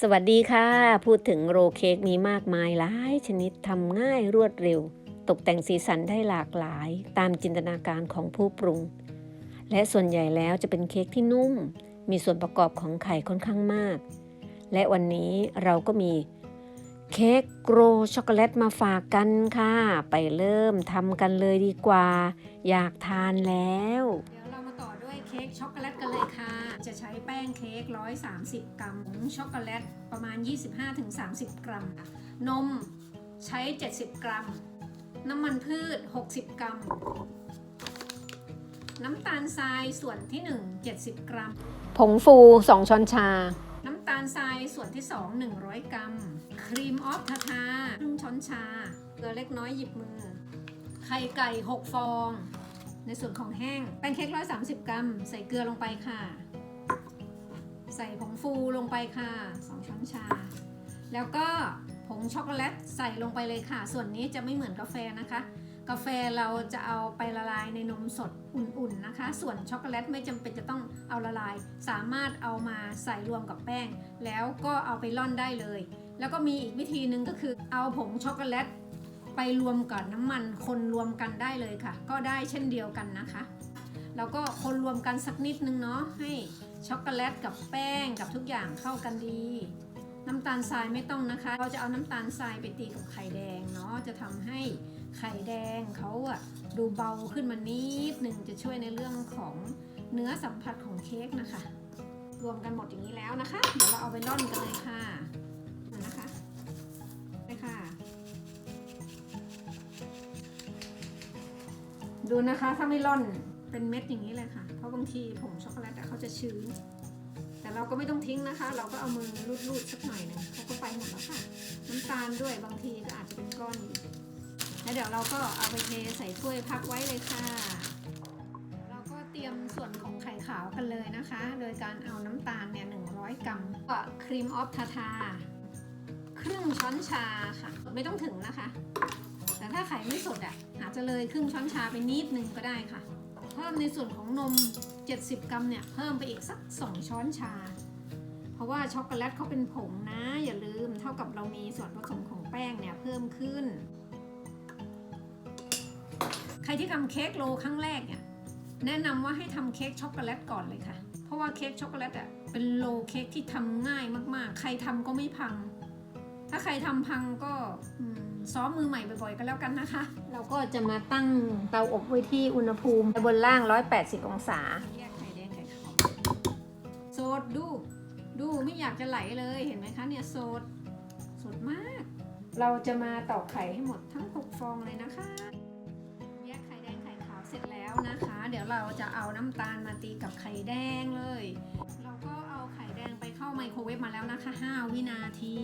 สวัสดีค่ะ พูดถึงโรลเค้กมีมากมายหลายชนิดทำง่ายรวดเร็ว ตกแต่งสีสันได้หลากหลาย ตามจินตนาการของผู้ปรุง และส่วนใหญ่แล้วจะเป็นเค้กที่นุ่ม มีส่วนประกอบของไข่ค่อนข้างมาก และวันนี้เราก็มีเค้กโกรช็อกโกแลตมาฝากกันค่ะ ไปเริ่มทำกันเลยดีกว่า อยากทานแล้ว เค้กช็อกโกแลตกันเลยค่ะ จะใช้แป้งเค้ก 130 กรัมช็อกโกแลตประมาณ 25-30 กรัม นมใช้ 70 กรัม น้ำมันพืช 60 กรัม น้ำตาลทรายส่วนที่ 1 70 กรัม ผงฟู 2 ช้อนชา น้ำตาลทรายส่วนที่ 2 100 กรัม ครีมออฟทาทาครึ่งช้อนชา เกลือเล็กน้อยหยิบมือ ไข่ไก่ 6 ฟอง ในส่วนของแห้งแป้งเค้ก130 กรัม ใส่เกลือลงไปค่ะ ใส่ผงฟูลงไปค่ะ 2 ช้อนชา แล้วก็ผงช็อกโกแลตใส่ลงไปเลยค่ะ ส่วนนี้จะไม่เหมือนกาแฟนะคะ กาแฟเราจะเอาไปละลายในนมสดอุ่นๆนะคะ ส่วนช็อกโกแลตไม่จำเป็นจะต้องเอาละลาย สามารถเอามาใส่รวมกับแป้ง แล้วก็เอาไปร่อนได้เลย แล้วก็มีอีกวิธีหนึ่งก็คือเอาผงช็อกโกแลต ไปรวมกับน้ำมันคนรวมกันได้เลยค่ะ ก็ได้เช่นเดียวกันนะคะ แล้วก็คนรวมกันสักนิดนึงเนาะให้ช็อกโกแลตกับแป้งกับทุกอย่างเข้ากันดี น้ำตาลทรายไม่ต้องนะคะ เราจะเอาน้ำตาลทรายไปตีกับไข่แดงเนาะจะทำให้ไข่แดงเขาอะดูเบาขึ้นมานิดหนึ่งจะช่วยในเรื่องของเนื้อสัมผัสของเค้กนะคะ รวมกันหมดอย่างนี้แล้วนะคะ เดี๋ยวเราเอาไปร่อนกันเลยค่ะนะคะ ดูนะคะ ถ้าไม่ร่อนเป็นเม็ดอย่างนี้เลยค่ะ เพราะบางทีผงช็อกโกแลตเขาจะชื้น แต่เราก็ไม่ต้องทิ้งนะคะ เราก็เอามือรูดๆสักหน่อยนึงเขาก็ไปหมดแล้วค่ะ น้ำตาลด้วยบางทีก็อาจจะเป็นก้อนอยู่แล้วเดี๋ยวเราก็เอาไปเทใส่ถ้วยพักไว้เลยค่ะ เราก็เตรียมส่วนของไข่ขาวกันเลยนะคะ โดยการเอาน้ำตาลเนี่ย100กรัมก็ครีมออฟทาทาครึ่งช้อนชาค่ะ ไม่ต้องถึงนะคะ ถ้าไข่ไม่สดอะอาจจะเลยครึ่งช้อนชาไปนิดนึงก็ได้ค่ะเพิ่มในส่วนของนม 70 กรัมเนี่ยเพิ่มไปอีกสัก 2 ช้อนชา เพราะว่าช็อกโกแลตเขาเป็นผงนะ อย่าลืมเท่ากับเรามีส่วนผสมของแป้งเนี่ยเพิ่มขึ้น ใครที่ทำเค้กโลครั้งแรกเนี่ยแนะนำว่าให้ทำเค้กช็อกโกแลตก่อนเลยค่ะ เพราะว่าเค้กช็อกโกแลตอะเป็นโลเค้กที่ทำง่ายมากๆ ใครทำก็ไม่พัง ถ้าใครทำพังก็อืมซ้อมมือใหม่บ่อยๆกันแล้วกันนะคะ เราก็จะมาตั้งเตาอบไว้ที่อุณหภูมิบนล่าง 180 องศาแยกไข่แดงไข่ขาวโสดดู ดูไม่อยากจะไหลเลยเห็นไหมคะเนี่ยโสดโสดมาก เราจะมาตอกไข่ให้หมดทั้ง 6 ฟองเลยนะคะ แยกไข่แดงไข่ขาวเสร็จแล้วนะคะ เดี๋ยวเราจะเอาน้ำตาลมาตีกับไข่แดงเลย ไปเข้าไมโครเวฟมาแล้วนะคะ 5 วินาที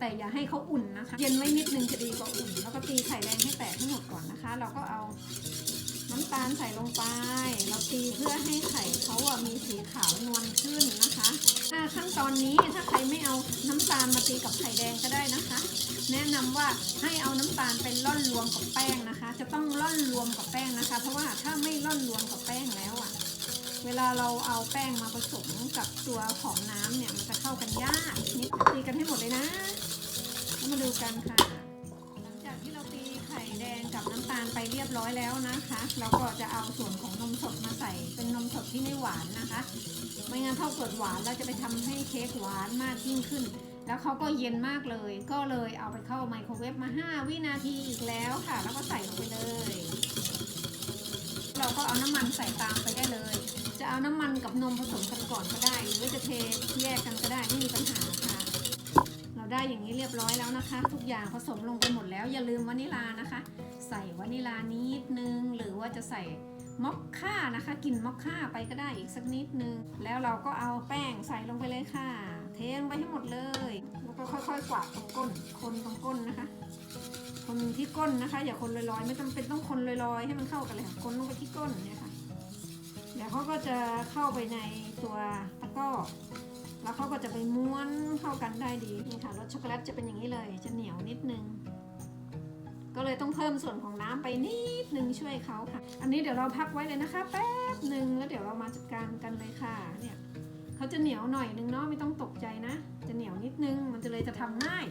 แต่อย่าให้เขาอุ่นนะคะ เย็นไว้นิดนึงจะดีกว่าอุ่น แล้วก็ตีไข่แดงให้แตกให้หมดก่อนนะคะ เราก็เอาน้ำตาลใส่ลงไป เราตีเพื่อให้ไข่เขาอะมีสีขาวนวลขึ้นนะคะถ้าขั้นตอนนี้ถ้าใครไม่เอาน้ำตาลมาตีกับไข่แดงก็ได้นะคะ แนะนำว่าให้เอาน้ำตาลไปร่อนรวมกับแป้งนะคะ จะต้องร่อนรวมกับแป้งนะคะ เพราะว่าถ้าไม่ร่อนรวมกับแป้ง เวลาเราเอาแป้งมาผสมกับตัวของน้ำเนี่ยมันจะเข้ากันยากนิดตีกันให้หมดเลยนะแล้วมาดูกันค่ะ หลังจากที่เราตีไข่แดงกับน้ำตาลไปเรียบร้อยแล้วนะคะเราก็จะเอาส่วนของนมสดมาใส่เป็นนมสดที่ไม่หวานนะคะ ไม่งั้นถ้าเกิดหวานเราจะไปทำให้เค้กหวานมากยิ่งขึ้น แล้วเขาก็เย็นมากเลย ก็เลยเอาไปเข้าไมโครเวฟมา 5 วินาทีอีกแล้วค่ะ แล้วก็ใส่ลงไปเลย เราก็เอาน้ำมันใส่ตามไปได้เลย เอาน้ำมันกับนมผสมกันก่อนก็ได้ หรือจะเทแยกกันก็ได้ไม่มีปัญหาค่ะ เราได้อย่างนี้เรียบร้อยแล้วนะคะ ทุกอย่างผสมลงไปหมดแล้วอย่าลืมวานิลานะคะ ใส่วานิลานิดนึง หรือว่าจะใส่มอคค่านะคะกลิ่นมอคค่าไปก็ได้อีกสักนิดนึง แล้วเราก็เอาแป้งใส่ลงไปเลยค่ะ เทลงไปให้หมดเลย แล้วก็ค่อยๆกวาดตรงก้น คนตรงก้นนะคะ คนที่ก้นนะคะ อย่าคนลอยๆ ไม่จำเป็นต้องคนลอยๆ ให้มันเข้ากันเลยค่ะคนลงไปที่ก้นเนี่ยค่ะ เขาก็จะเข้าไปในตัวตะกร้อแล้วเขาก็จะไปม้วนเข้ากันได้ดีนี่ค่ะรสช็อกโกแลตจะเป็นอย่างนี้เลย จะเหนียวนิดนึง ก็เลยต้องเพิ่มส่วนของน้ำไปนิดนึงช่วยเขาค่ะ อันนี้เดี๋ยวเราพักไว้เลยนะคะ แป๊บหนึ่งแล้วเดี๋ยวเรามาจัดการกันเลยค่ะเนี่ยเขาจะเหนียวหน่อยนึงเนาะไม่ต้องตกใจนะ จะเหนียวนิดนึงมันจะเลยจะทำง่าย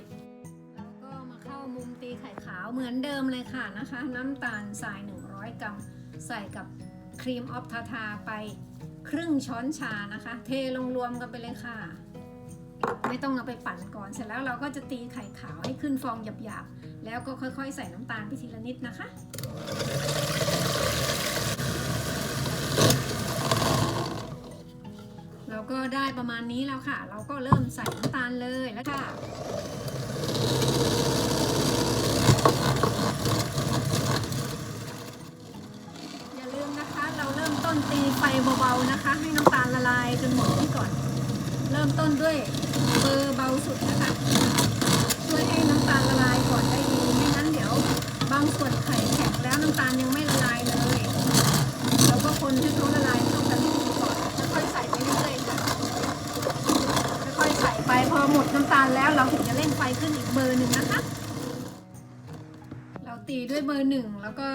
แล้วก็มาเข้ามุมตีไข่ขาวเหมือนเดิมเลยค่ะนะคะ น้ำตาลทราย 100 กรัมใส่กับ รีมออฟทาทาไปครึ่งช้อนชานะคะ เทลงรวมกันไปเลยค่ะ ไม่ต้องเอาไปปั่นก่อนเสร็จแล้วเราก็จะตีไข่ขาวให้ขึ้นฟองหยาบๆ แล้วก็ค่อยๆ ใส่น้ำตาลไปทีละนิดนะคะเราก็ได้ประมาณนี้แล้วค่ะ เราก็เริ่มใส่น้ำตาลเลยแล้วค่ะ อย่าลืมนะคะ เราเริ่มต้นตีไฟเบาๆนะคะ ให้น้ำตาลละลายจนหมดที่ก่อน เริ่มต้นด้วยเบอร์เบาสุดนะคะ ช่วยให้น้ำตาลละลายก่อนได้ดีไม่งั้นเดี๋ยว บางส่วนไข่แข็งแล้วน้ำตาลยังไม่ละลายเลยเราก็คนให้เขาละลายเข้ากันให้ดีก่อนค่อยๆใส่ไปเรื่อยๆค่ะค่อยๆใส่ไปพอหมดน้ำตาลแล้วเราถึงจะเร่งไฟขึ้นอีกเบอร์หนึ่งนะคะ เราตีด้วย เบอร์หนึ่งแล้วก็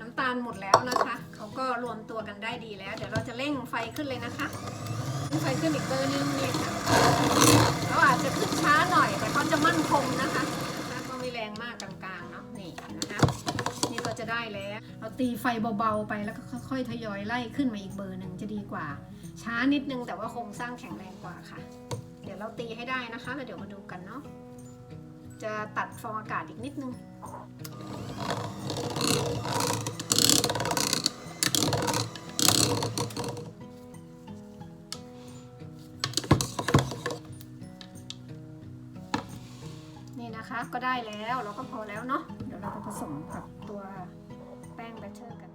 น้ำตาลหมดแล้วนะคะเขาก็รวมตัวกันได้ดีแล้ว เดี๋ยวเราจะเร่งไฟขึ้นเลยนะคะไฟขึ้นอีกเบอร์หนึงนี่ค่ะเขาอาจจะขึ้นช้าหน่อย แต่เขาจะมั่นคงนะคะนะคะก็ไม่แรงมากกลางๆเนาะนี่นะคะนี่ก็จะได้แล้วเราตีไฟเบาๆไปแล้วก็ค่อยๆทยอยไล่ขึ้นมาอีกเบอร์หนึ่งจะดีกว่า ช้านิดนึงแต่ว่าโครงสร้างแข็งแรงกว่าค่ะ เดี๋ยวเราตีให้ได้นะคะแล้วเดี๋ยวมาดูกันเนาะจะตัดฟองอากาศอีกนิดนึง นี่นะคะก็ได้แล้วเราก็พอแล้วเนาะเดี๋ยวเราไปผสมกับตัวแป้งแบตเตอร์กัน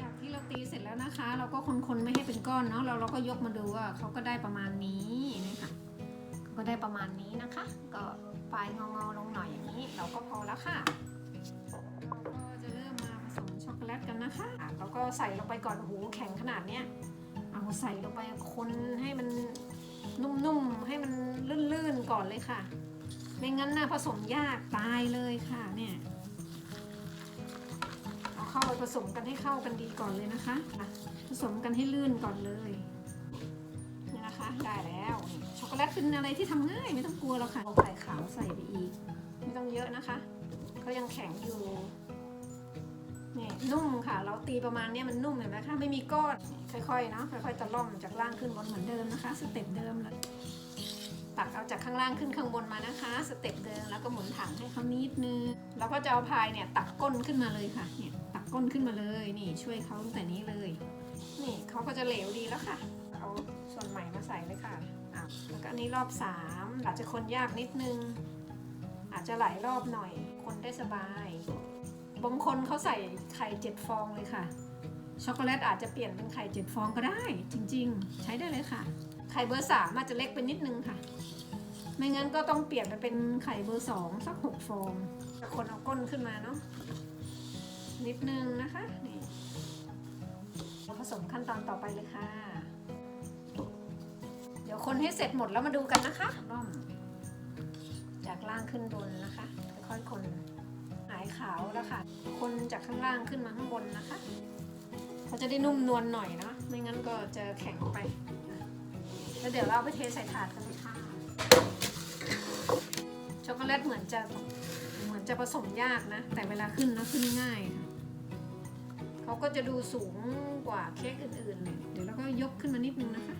จากที่เราตีเสร็จแล้วนะคะ เราก็คนๆไม่ให้เป็นก้อนเนาะเราเราก็ยกมาดูว่าเขาก็ได้ประมาณนี้นี่ค่ะก็ได้ประมาณนี้นะคะ ก็ปลายงอๆลงหน่อย นี้เราก็พอแล้วค่ะก็จะเริ่มมาผสมช็อกโกแลตกันนะคะอะเราก็ใส่ลงไปก่อนโอ้โหแข็งขนาดเนี้ยเอาใส่ลงไปคนให้มันนุ่มๆให้มันลื่นๆก่อนเลยค่ะไม่งั้นนะผสมยากตายเลยค่ะเนี่ยเอาเข้าไปผสมกันให้เข้ากันดีก่อนเลยนะคะผสมกันให้ลื่นก่อนเลยนี่นะคะได้แล้วช็อกโกแลตเป็นอะไรที่ทำง่ายไม่ต้องกลัวหรอกค่ะเอาไข่ขาวใส่ไปอีก ไม่ต้องเยอะนะคะเขายังแข็งอยู่นี่นุ่มค่ะ เราตีประมาณนี้มันนุ่มเห็นไหมคะไม่มีก้อนค่อยๆเนาะค่อยๆตะล่อมจากล่างขึ้นบนเหมือนเดิมนะคะ สเต็ปเดิมเลยตักเอาจากข้างล่างขึ้นข้างบนมานะคะ สเต็ปเดิมแล้วก็หมุนถังให้เขานิดนึงแล้วก็จะเอาพายเนี่ยตักก้นขึ้นมาเลยค่ะเนี่ยตักก้นขึ้นมาเลยนี่ช่วยเขาตั้งแต่นี้เลย นี่เขาก็จะเหลวดีแล้วค่ะเอาส่วนใหม่มาใส่เลยค่ะอะแล้วก็อันนี้รอบสามอาจจะคนยากนิดนึง อาจจะหลายรอบหน่อย คนได้สบายบางคนเขาใส่ไข่เจ็ดฟองเลยค่ะ ช็อกโกแลตอาจจะเปลี่ยนเป็นไข่เจ็ดฟองก็ได้ จริง ๆ ใช้ได้เลยค่ะ ไข่เบอร์สามอาจจะเล็กไปนิดนึงค่ะ ไม่งั้นก็ต้องเปลี่ยนไปเป็นไข่เบอร์สองสักหกฟองคนเอาก้นขึ้นมาเนาะนิดนึงนะคะนี่เราผสมขั้นตอนต่อไปเลยค่ะ เดี๋ยวคนให้เสร็จหมดแล้วมาดูกันนะคะร่อม จากล่างขึ้นบนนะคะ ค่อยๆคนหายขาวแล้วค่ะ คนจากข้างล่างขึ้นมาข้างบนนะคะเขาจะได้นุ่มนวลหน่อยเนาะไม่งั้นก็จะแข็งไป แล้วเดี๋ยวเราเอาไปเทใส่ถาดกันเลยค่ะช็อกโกแลตเหมือนจะเหมือนจะผสมยากนะ แต่เวลาขึ้นนะขึ้นง่ายค่ะเขาก็จะดูสูงกว่าเค้กอื่นๆเลยเดี๋ยวเราก็ยกขึ้นมานิดนึงนะคะ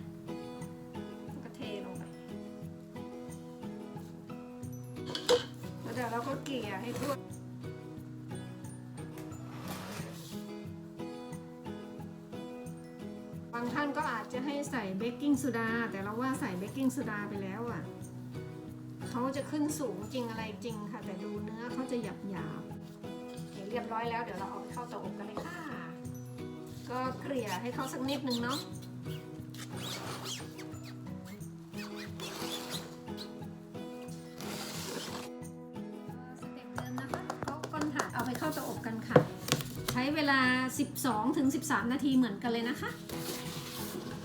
ให้ทั่วบางท่านก็อาจจะให้ใส่เบกกิ้งโซดา แต่เราว่าใส่เบกกิ้งโซดาไปแล้วอะเขาจะขึ้นสูงจริงอะไรจริงค่ะ แต่ดูเนื้อเขาจะหยาบหยาบเดี๋ยวเรียบร้อยแล้วเดี๋ยวเราเอาไปเข้าเตาอบกันเลยค่ะ ก็เกลี่ยให้เขาสักนิดนึงเนาะ ลา 12ถึง13 นาทีเหมือนกันเลยนะคะ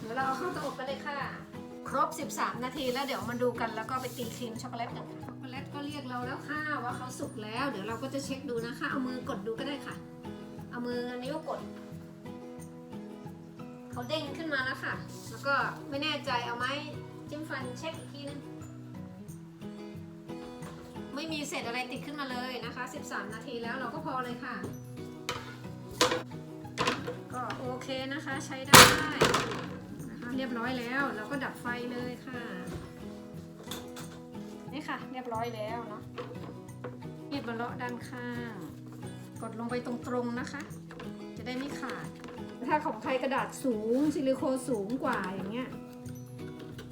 เดี๋ยวเราเอาเข้าเตาอบไปเลยค่ะ ครบ 13 นาทีแล้วเดี๋ยวมาดูกันแล้วก็ไปตีครีมช็อกโกแลตกันช็อกโกแลตก็เรียกเราแล้วค่ะว่าเขาสุกแล้ว เดี๋ยวเราก็จะเช็คดูนะคะ เอามือกดดูก็ได้ค่ะ เอามือนิ้วกดเขาเด้งขึ้นมาแล้วค่ะ แล้วก็ไม่แน่ใจเอาไม้จิ้มฟันเช็คอีกทีนึงไม่มีเศษอะไรติดขึ้นมาเลยนะคะ 13 นาทีแล้วเราก็พอเลยค่ะ โอเคนะคะใช้ได้นะคะเรียบร้อยแล้วเราก็ดับไฟเลยค่ะนี่ค่ะ เรียบร้อยแล้วเนาะมีดบนเลาะด้านข้าง กดลงไปตรงๆนะคะ จะได้ไม่ขาด ถ้าของใครกระดาษสูงซิลิโคนสูงกว่าอย่างเงี้ย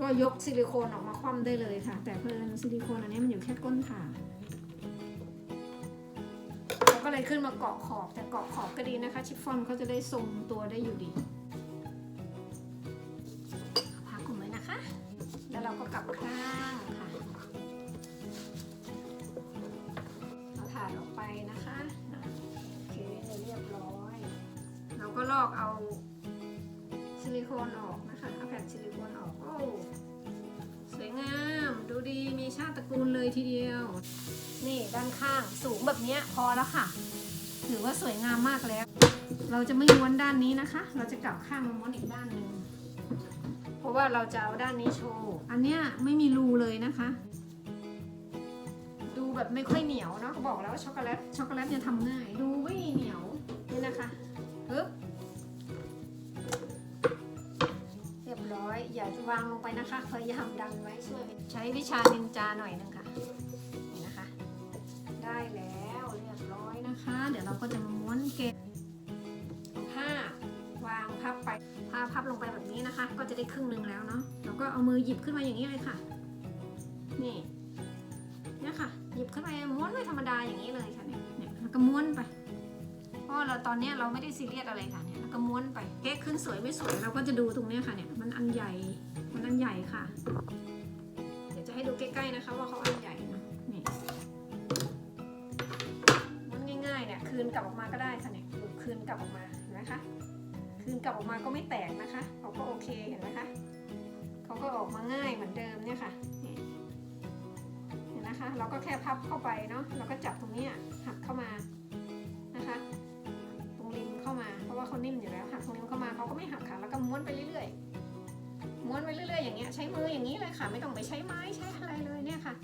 ก็ยกซิลิโคนออกมาคว่ำได้เลยค่ะ แต่เพิ่นซิลิโคนอันนี้มันอยู่แค่ก้นถาด ก็เลยขึ้นมาเกาะขอบแต่เกาะขอบก็ดีนะคะ ชิฟฟ่อนเขาจะได้ทรงตัวได้อยู่ดี ถือว่าสวยงามมากแล้ว เราจะไม่ม้วนด้านนี้นะคะ เราจะกลับข้างมาม้วนอีกด้านหนึ่งเพราะว่าเราจะเอาด้านนี้โชว์ อันเนี้ยไม่มีรูเลยนะคะ ดูแบบไม่ค่อยเหนียวเนาะเขาบอกแล้วว่าช็อกโกแลตช็อกโกแลตเนี่ยทำง่าย ดูไม่เหนียวนี่นะคะปึ๊บเรียบร้อย อย่าจะวางลงไปนะคะพยายามดันไว้ช่วย ใช้วิชานินจาหน่อยหนึงค่ะนี่นะคะ ได้แล้วเรียบร้อย นะคะ เดี๋ยวเราก็จะมาม้วนเก็บผ้าวางพับไปผ้าพับลงไปแบบนี้นะคะ ก็จะได้ครึ่งหนึ่งแล้วเนาะเราก็เอามือหยิบขึ้นมาอย่างนี้เลยค่ะ นี่เนี่ยค่ะ หยิบขึ้นไปม้วนไว้ธรรมดาอย่างนี้เลยค่ะเนี่ยเนี่ยแล้วก็ม้วนไปเพราะเราตอนนี้เราไม่ได้ซีเรียสอะไรค่ะเนี่ยแล้วก็ม้วนไปเก๊กขึ้นสวยไม่สวยเราก็จะดูตรงเนี้ยค่ะเนี่ยมันอันใหญ่มันอันใหญ่ค่ะ เดี๋ยวจะให้ดูใกล้ๆนะคะว่าเขาอัน กลับออกมาก็ได้ค่ะเนี่ยดูคืนกลับออกมาเห็นไหมคะคืนกลับออกมาก็ไม่แตกนะคะเขาก็โอเคเห็นไหมคะเขาก็ออกมาง่ายเหมือนเดิมเนี่ยค่ะเห็นนะคะ เราก็แค่พับเข้าไปเนาะเราก็จับตรงนี้หักเข้ามานะคะ ตรงริมเข้ามาเพราะว่าเขานิ่มอยู่แล้วหักตรงริมเข้ามาเขาก็ไม่หักค่ะแล้วก็ม้วนไปเรื่อยๆม้วนไปเรื่อยๆอย่างเงี้ยใช้มืออย่างนี้เลยค่ะ ไม่ต้องไปใช้ไม้ใช้อะไรเลยเนี่ยค่ะ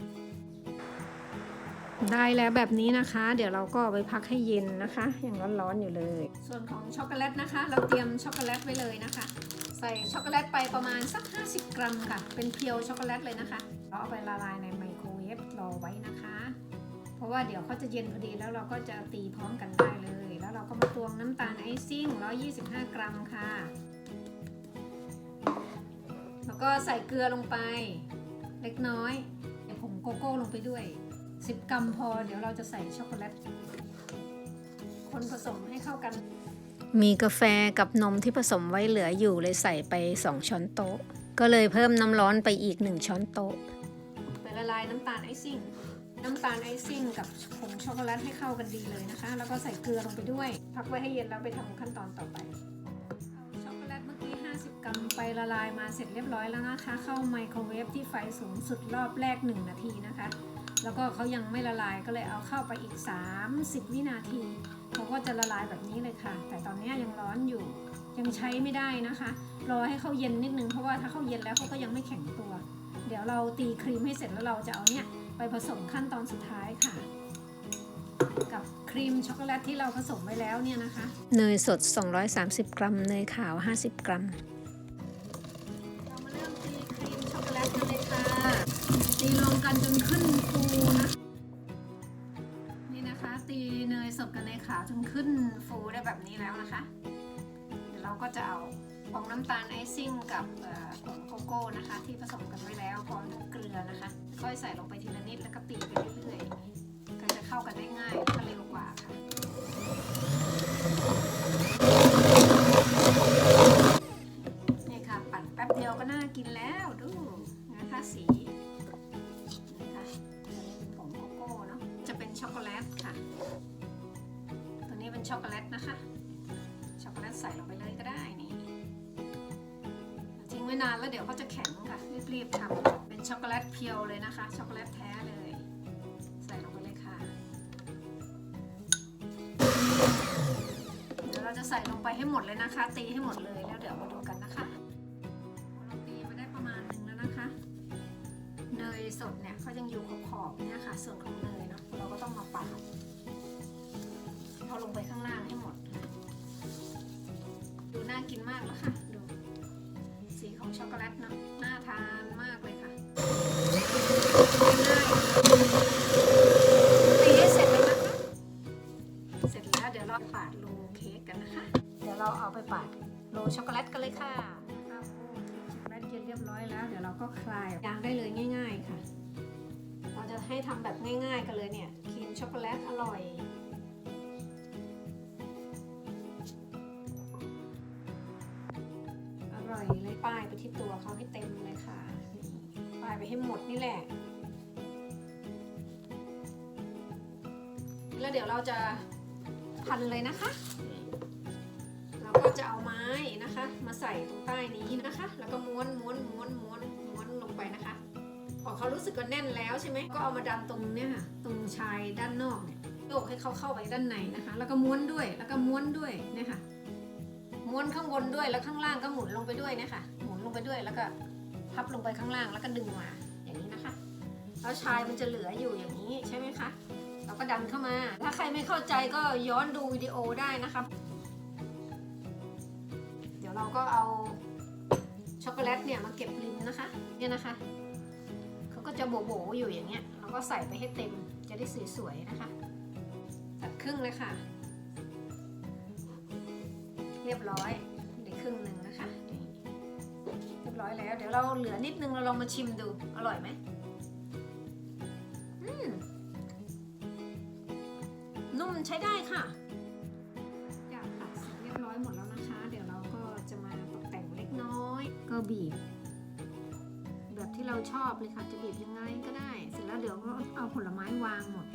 ได้แล้วแบบนี้นะคะ เดี๋ยวเราก็ไปพักให้เย็นนะคะ ยังร้อนๆอยู่เลย ส่วนของช็อกโกแลตนะคะ เราเตรียมช็อกโกแลตไว้เลยนะคะ ใส่ช็อกโกแลตไปประมาณสัก 50 กรัมค่ะ เป็นเพียวช็อกโกแลตเลยนะคะเราเอาไปละลายในไมโครเวฟรอไว้นะคะ เพราะว่าเดี๋ยวเขาจะเย็นพอดีแล้วเราก็จะตีพร้อมกันได้เลย แล้วเราก็มาตวงน้ำตาลไอซิ่ง 125 กรัมค่ะ แล้วก็ใส่เกลือลงไป เล็กน้อยใส่ผงโกโก้ลงไปด้วย 10 กรัมพอ เดี๋ยวเราจะใส่ช็อกโกแลตคนผสมให้เข้ากัน มีกาแฟกับนมที่ผสมไว้เหลืออยู่เลยใส่ไป 2 ช้อนโต๊ะ ก็เลยเพิ่มน้ำร้อนไปอีก 1 ช้อนโต๊ะไปละลายน้ำตาลไอซิ่ง น้ำตาลไอซิ่งกับผงช็อกโกแลตให้เข้ากันดีเลยนะคะ แล้วก็ใส่เกลือลงไปด้วย พักไว้ให้เย็นแล้วไปทำขั้นตอนต่อไปเอาช็อกโกแลตเมื่อกี้50กรัมไปละลายมาเสร็จเรียบร้อยแล้วนะคะ เข้าไมโครเวฟที่ไฟสูงสุดรอบแรก 1 นาทีนะคะ แล้วก็เขายังไม่ละลายก็เลยเอาเข้าไปอีก 30 วินาทีเขาก็จะละลายแบบนี้เลยค่ะ แต่ตอนนี้ยังร้อนอยู่ยังใช้ไม่ได้นะคะ รอให้เขาเย็นนิดนึงเพราะว่าถ้าเขาเย็นแล้วเขาก็ยังไม่แข็งตัว เดี๋ยวเราตีครีมให้เสร็จแล้วเราจะเอาเนี่ยไปผสมขั้นตอนสุดท้ายค่ะ กับครีมช็อกโกแลตที่เราผสมไว้แล้วเนี่ยนะคะ เนยสด 230 กรัม เนยขาว 50 กรัม ตีรวมกันจนขึ้นฟูนะนี่นะคะ ตีเนยสดกับเนยขาวจนขึ้นฟูได้แบบนี้แล้วนะคะ เดี๋ยวเราก็จะเอาผงน้ำตาลไอซิ่งกับผงโกโก้นะคะ ที่ผสมกันไว้แล้วพร้อมด้วยเกลือนะคะ ค่อยใส่ลงไปทีละนิดแล้วก็ตีไปเรื่อยๆก็จะเข้ากันได้ง่ายแล้วก็เร็วกว่าค่ะนี่ค่ะ ปั่นแป๊บเดียวก็น่ากินแล้วดูนะคะสี ช็อกโกแลตค่ะ ตัวนี้เป็นช็อกโกแลตนะคะ ช็อกโกแลตใส่ลงไปเลยก็ได้นี่ทิ้งไว้นานแล้วเดี๋ยวเขาจะแข็งค่ะ รีบๆทำเป็นช็อกโกแลตเพียวเลยนะคะ ช็อกโกแลตแท้เลย ใส่ลงไปเลยค่ะ เดี๋ยวเราจะใส่ลงไปให้หมดเลยนะคะ ตีให้หมดเลยแล้วเดี๋ยวมาดูกันนะคะเราตีมาได้ประมาณหนึ่งแล้วนะคะ เนยสดเนี่ยเขายังอยู่ขอบๆเนี่ยค่ะ ส่วนของเนยเนาะ เราก็ต้องมาปาดเอาลงไปข้างล่างให้หมด ดูน่ากินมากแล้วค่ะ ดู สีของช็อกโกแลตเนาะน่าทาน ช็อกโกแลตอร่อยอร่อยเลยป้ายไปที่ตัวเขาให้เต็มเลยค่ะป้ายไปให้หมดนี่แหละ แล้วเดี๋ยวเราจะพันเลยนะคะเราก็จะเอาไม้นะคะ มาใส่ตรงใต้นี้นะคะ แล้วก็ม้วนม้วนม้วนม้วนม้วนลงไปนะคะพอเขารู้สึกว่าแน่นแล้วใช่ไหมก็เอามาดันตรงเนี้ยค่ะ ชายด้านนอกเนี่ยโยกให้เขาเข้าไปด้านในนะคะ แล้วก็ม้วนด้วยแล้วก็ม้วนด้วยนี่ยค่ะม้วนข้างบนด้วยแล้วข้างล่างก็หมุนลงไปด้วยนะคะหมุนลงไปด้วยแล้วก็พับลงไปข้างล่างแล้วก็ดึงมาอย่างนี้นะคะแล้วชายมันจะเหลืออยู่อย่างนี้ใช่ไหมคะเราก็ดันเข้ามา ถ้าใครไม่เข้าใจก็ย้อนดูวิดีโอได้นะคะ เดี๋ยวเราก็เอาช็อกโกแลตเนี่ยมาเก็บริมนะคะเนี่ยนะคะเขาก็จะโบๆอยู่อย่างเงี้ยเราก็ใส่ไปให้เต็ม จะได้สวยๆนะคะ ตัดครึ่งเลยค่ะ เรียบร้อยได้ครึ่งหนึ่งนะคะนี่เรียบร้อยแล้ว เดี๋ยวเราเหลือนิดนึงเราลองมาชิมดู อร่อยไหมอืมนุ่มใช้ได้ค่ะอยากตัดเสร็จเรียบร้อยหมดแล้วนะคะ เดี๋ยวเราก็จะมาตกแต่งเล็กน้อย ก็บีบ แบบที่เราชอบเลยค่ะ จะบีบยังไงก็ได้เสร็จ แล้วเดี๋ยวก็เอาผลไม้วางหมด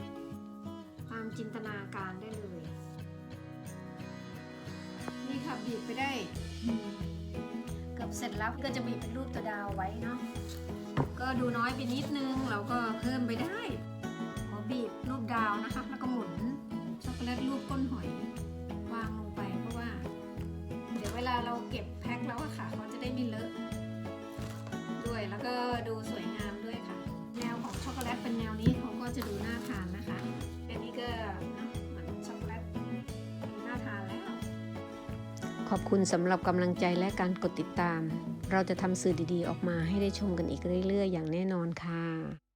ตามจินตนาการได้เลย นี่ค่ะบีบไปได้เกือบเสร็จแล้วก็จะบีบเป็นรูปตัวดาวไว้เนาะก็ดูน้อยไปนิดนึงเราก็เพิ่มไปได้ขอบีบรูปดาวนะคะ แล้วก็หมุนช็อกโกแลตรูปก้นหอยวางลงไปเพราะว่า เดี๋ยวเวลาเราเก็บแพ็คแล้วอะค่ะเขาจะได้ไม่เลอะด้วยแล้วก็ดูส ขอบคุณสำหรับกำลังใจและการกดติดตาม เราจะทำสื่อดีๆ ออกมาให้ได้ชมกันอีกเรื่อย ๆ อย่างแน่นอนค่ะ